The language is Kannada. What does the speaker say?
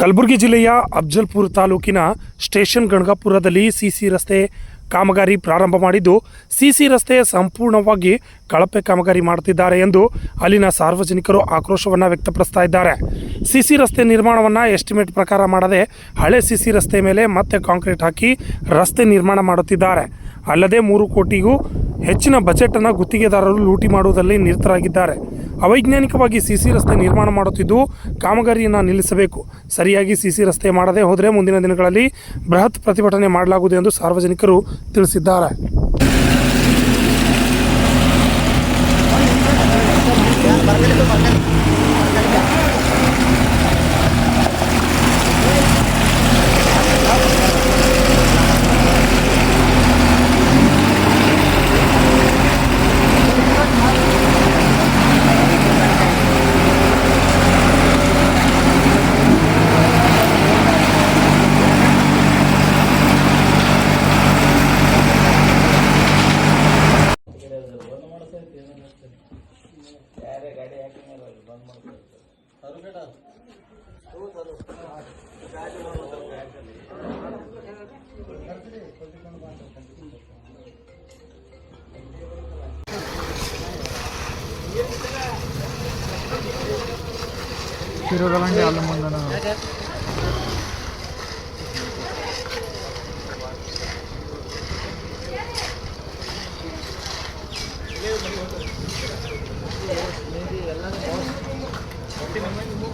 ಕಲಬುರಗಿ ಜಿಲ್ಲೆಯ ಅಫ್ಜಲ್ಪುರ ತಾಲೂಕಿನ ಸ್ಟೇಷನ್ ಗಣಗಾಪುರದಲ್ಲಿ ಸಿಸಿ ರಸ್ತೆ ಕಾಮಗಾರಿ ಪ್ರಾರಂಭ ಮಾಡಿದ್ದು, ಸಿಸಿ ರಸ್ತೆ ಸಂಪೂರ್ಣವಾಗಿ ಕಳಪೆ ಕಾಮಗಾರಿ ಮಾಡುತ್ತಿದ್ದಾರೆ ಎಂದು ಅಲ್ಲಿನ ಸಾರ್ವಜನಿಕರು ಆಕ್ರೋಶವನ್ನು ವ್ಯಕ್ತಪಡಿಸ್ತಾ ಇದ್ದಾರೆ. ಸಿಸಿ ರಸ್ತೆ ನಿರ್ಮಾಣವನ್ನು ಎಸ್ಟಿಮೇಟ್ ಪ್ರಕಾರ ಮಾಡದೆ ಹಳೆ ಸಿಸಿ ರಸ್ತೆ ಮೇಲೆ ಮತ್ತೆ ಕಾಂಕ್ರೀಟ್ ಹಾಕಿ ರಸ್ತೆ ನಿರ್ಮಾಣ ಮಾಡುತ್ತಿದ್ದಾರೆ. ಅಲ್ಲದೆ ಮೂರು ಕೋಟಿಗೂ ಹೆಚ್ಚಿನ ಬಜೆಟನ್ನು ಗುತ್ತಿಗೆದಾರರು ಲೂಟಿ ಮಾಡುವುದರಲ್ಲಿ ನಿರತರಾಗಿದ್ದಾರೆ. ಅವೈಜ್ಞಾನಿಕವಾಗಿ ಸಿಸಿ ರಸ್ತೆ ನಿರ್ಮಾಣ ಮಾಡುತ್ತಿದ್ದು ಕಾಮಗಾರಿಯನ್ನು ನಿಲ್ಲಿಸಬೇಕು. ಸರಿಯಾಗಿ ಸಿಸಿ ರಸ್ತೆ ಮಾಡದೇ ಹೋದರೆ ಮುಂದಿನ ದಿನಗಳಲ್ಲಿ ಬೃಹತ್ ಪ್ರತಿಭಟನೆ ಮಾಡಲಾಗುವುದು ಎಂದು ಸಾರ್ವಜನಿಕರು ತಿಳಿಸಿದ್ದಾರೆ. తిరగలండి వాళ్ళ ముందన Tingnan mo.